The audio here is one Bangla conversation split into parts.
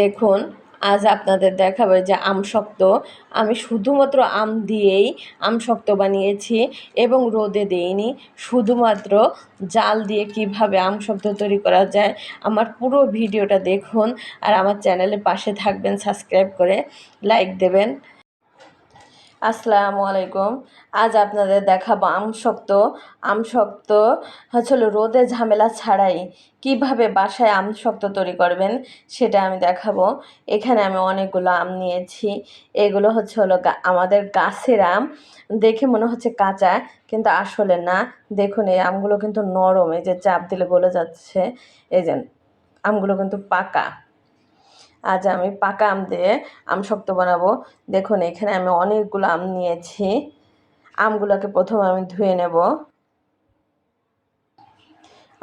দেখুন, আজ আপনাদের দেখাবে যে আম শক্ত। আমি শুধুমাত্র আম দিয়েই আম শক্ত বানিয়েছি এবং রোদে দেইনি। শুধুমাত্র জাল দিয়ে কীভাবে আম শক্ত তৈরি করা যায়, আমার পুরো ভিডিওটা দেখুন আর আমার চ্যানেলে পাশে থাকবেন, সাবস্ক্রাইব করে লাইক দেবেন। আসসালামু আলাইকুম। আজ আপনাদের দেখাবো আম শক্ত আম শক্ত হচ্ছিল রোদে ঝামেলা ছাড়াই কীভাবে বাসায় আম শক্ত তৈরি করবেন সেটা আমি দেখাবো। এখানে আমি অনেকগুলো আম নিয়েছি। এগুলো হচ্ছে হলো আমাদের গাছের আম। দেখে মনে হচ্ছে কাঁচা, কিন্তু আসলে না। দেখুন, এই আমগুলো কিন্তু নরম, এই যে চাপ দিলে গলে যাচ্ছে। এই যে আমগুলো কিন্তু পাকা। আজ আমি পাকা আম দিয়ে আম শক্ত বানাবো। দেখুন, এখানে আমি অনেকগুলো আম নিয়েছি। আমগুলোকে প্রথমে আমি ধুয়ে নেব।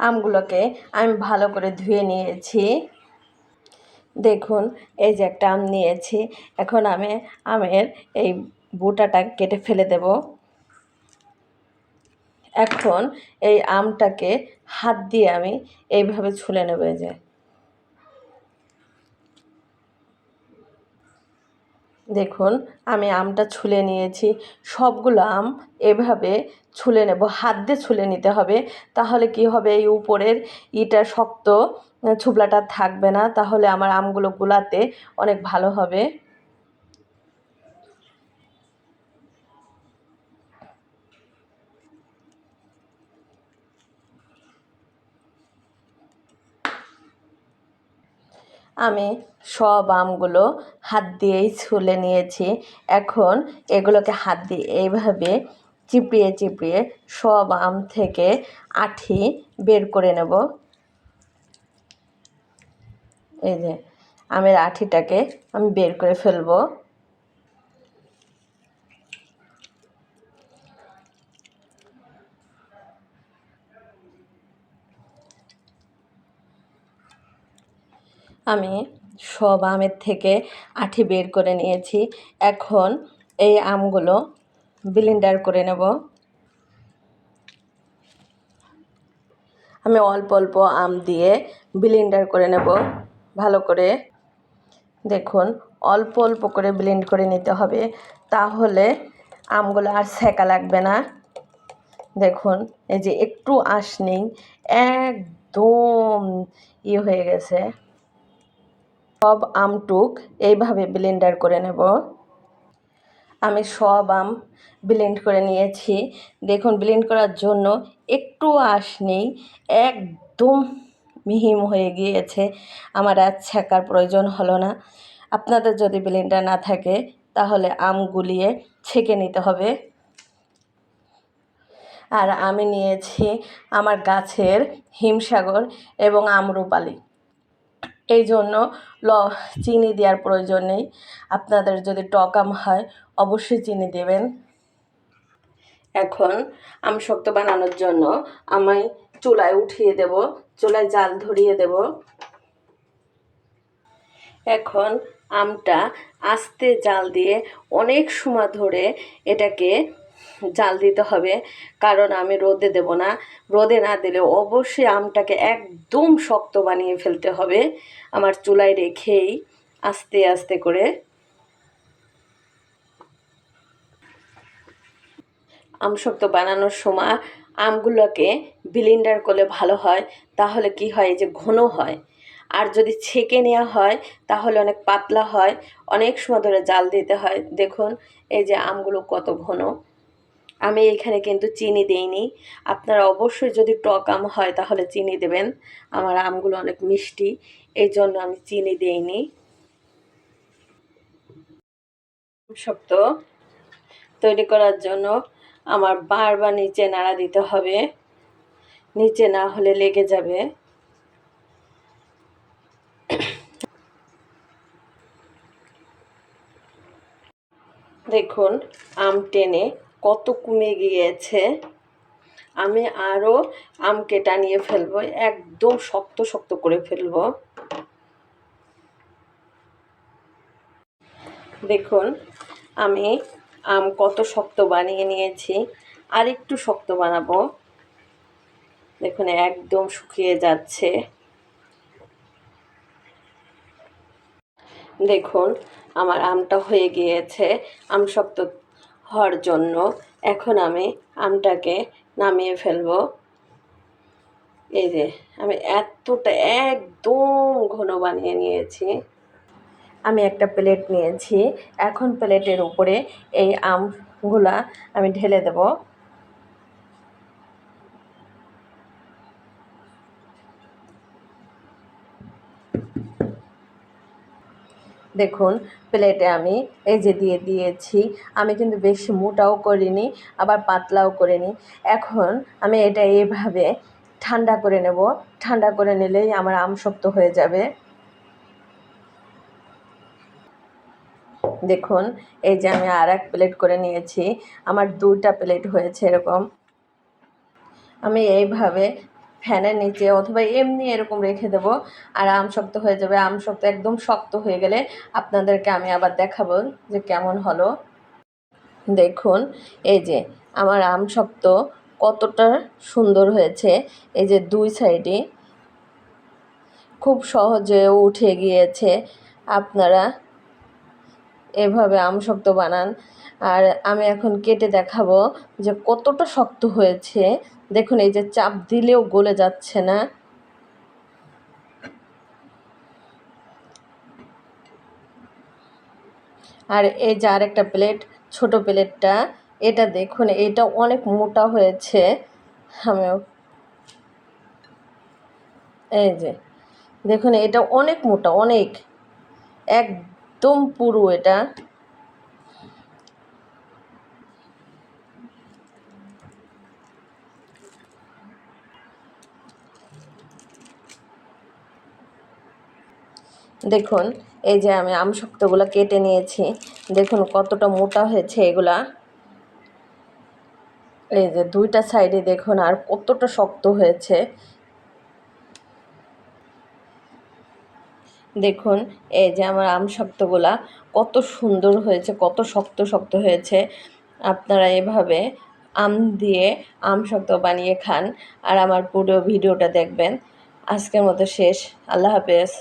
আমগুলোকে আমি ভালো করে ধুয়ে নিয়েছি। দেখুন, এই যে একটা আম নিয়েছি। এখন আমি আমের এই বুটাটা কেটে ফেলে দেব। এখন এই আমটাকে হাত দিয়ে আমি এইভাবে ছুলে নেব যে। দেখুন, আমি আমটা ছুলে নিয়েছি। সবগুলো আম এভাবে ছুলে নেব, হাত দিয়ে ছুলে নিতে হবে। তাহলে কি হবে, এই উপরের ইটা শক্ত, ছুবলাটা থাকবে না। তাহলে আমার আমগুলো গুলাতে অনেক ভালো হবে। আমি সব আমগুলো হাত দিয়েই ছুলে নিয়েছি। এখন এগুলোকে হাত দিয়ে এইভাবে চিপড়িয়ে চিপড়িয়ে সব আম থেকে আঠি বের করে নেব। এই যে আমের আঠিটাকে আমি বের করে ফেলব। আমি সব আমের থেকে আঠি বের করে নিয়েছি। এখন এই আমগুলো ব্লেন্ডার করে নেব। আমি অল্প অল্প আম দিয়ে ব্লেন্ডার করে নেব। ভালো করে দেখুন, অল্প অল্প করে ব্লেন্ড করে নিতে হবে। তাহলে আমগুলো আর সেকা লাগবে না। দেখুন, এই যে একটু আঁশ নেই, একদম ইয়ে হয়ে গেছে। সব আমটুক এইভাবে ব্লেন্ডার করে নেব। আমি সব আম ব্লেন্ড করে নিয়েছি। দেখুন, ব্লেন্ড করার জন্য একটু আঁশ নেই, একদম মিহিম হয়ে গিয়েছে। আমার আর ছ্যাঁকার প্রয়োজন হলো না। আপনাদের যদি ব্লেন্ডার না থাকে, তাহলে আম গুলিয়ে ছেঁকে নিতে হবে। আর আমি নিয়েছি আমার গাছের হিমসাগর এবং আমরুপালি। এই জন্য ল, চিনি দেওয়ার প্রয়োজন নেই। আপনাদের যদি টক আম হয়, অবশ্যই চিনি দেবেন। এখন আম শক্ত বানানোর জন্য আমি চুলায় উঠিয়ে দেব, চুলায় জাল ধরিয়ে দেব। এখন আমটা আস্তে জাল দিয়ে অনেক সময় ধরে এটাকে জাল দিতে হবে, কারণ আমি রোদে দেব না। রোদে না দিলে অবশ্যই আমটাকে একদম শক্ত বানিয়ে ফেলতে হবে। আমার চুলায় রেখেই আস্তে আস্তে করে। আম শক্ত বানানোর সময় আমগুলোকে ব্লেন্ডার করলে ভালো হয়, তাহলে কি হয়? যে ঘন হয়। আর যদি ছেঁকে নেওয়া হয়, তাহলে অনেক পাতলা হয়। অনেক সময় ধরে জাল দিতে হয়। দেখুন, এই যে আমগুলো কত ঘন। আমি এখানে কিন্তু চিনি দিইনি। আপনারা অবশ্যই যদি টক আম হয় তাহলে চিনি দেবেন। আমার আমগুলো অনেক মিষ্টি এই জন্য আমি চিনি দিইনি। শক্ত তৈরি করার জন্য আমার বারবার নিচে নাড়া দিতে হবে। নিচে না হলে লেগে যাবে। দেখুন, আম টেনে কত কমে গিয়েছে, আমি আরও আমকে টানিয়ে ফেলব, একদম শক্ত শক্ত করে ফেলব। দেখুন, আমি আম কত শক্ত বানিয়ে নিয়েছি, আর একটু শক্ত বানাবো। দেখুন, একদম শুকিয়ে যাচ্ছে। দেখুন, আমার আমটা হয়ে গিয়েছে, আম শক্ত হওয়ার জন্য এখন আমি আমটাকে নামিয়ে ফেলব। এই যে, আমি এতটা একদম ঘন বানিয়ে নিয়েছি। আমি একটা প্লেট নিয়েছি। এখন প্লেটের উপরে এই আমগুলা আমি ঢেলে দেব। দেখুন প্লেটে আমি এই যে দিয়ে দিয়েছি। আমি কিন্তু বেশি মোটাও করিনি, আবার পাতলাও করিনি। এখন আমি এটা এইভাবে ঠান্ডা করে নেব। ঠান্ডা করে নিলেই আমার আম শক্ত হয়ে যাবে। দেখুন, এই যে আমি আর এক প্লেট করে নিয়েছি। আমার দুটা প্লেট হয়েছে এরকম। আমি এইভাবে ফ্যানের নিচে অথবা এমনি এরকম রেখে দেবো। আর আম শক্ত হয়ে যাবে। আম শক্ত একদম শক্ত হয়ে গেলে আপনাদেরকে আমি আবার দেখাবো যে কেমন হলো। দেখুন, এই যে আমার আম শক্ত কতটা সুন্দর হয়েছে। এই যে দুই সাইডে খুব সহজে উঠে গিয়েছে। আপনারা এভাবে আম শক্ত বানান। আর আমি এখন কেটে দেখাবো যে কতটা শক্ত হয়েছে। দেখুন, এই যে চাপ দিলেও গলে যাচ্ছে না। আর এই যে আরেকটা প্লেট, ছোট প্লেটটা, এটা দেখুন, এটা অনেক মোটা হয়েছে। আমি এই যে, দেখুন, এটা অনেক মোটা, অনেক। একদম পুরো এটা। দেখুন, এই যে আমি আম শক্তগুলো কেটে নিয়েছি। দেখুন কতটা মোটা হয়েছে এগুলা। এই যে দুইটা সাইডে দেখুন আর কতটা শক্ত হয়েছে। দেখুন, এই যে আমার আম শক্তগুলা কত সুন্দর হয়েছে, কত শক্ত শক্ত হয়েছে। আপনারা এভাবে আম দিয়ে আম শক্ত বানিয়ে খান। আর আমার পুরো ভিডিওটা দেখবেন। আজকের মতো শেষ। আল্লাহ হাফেজ।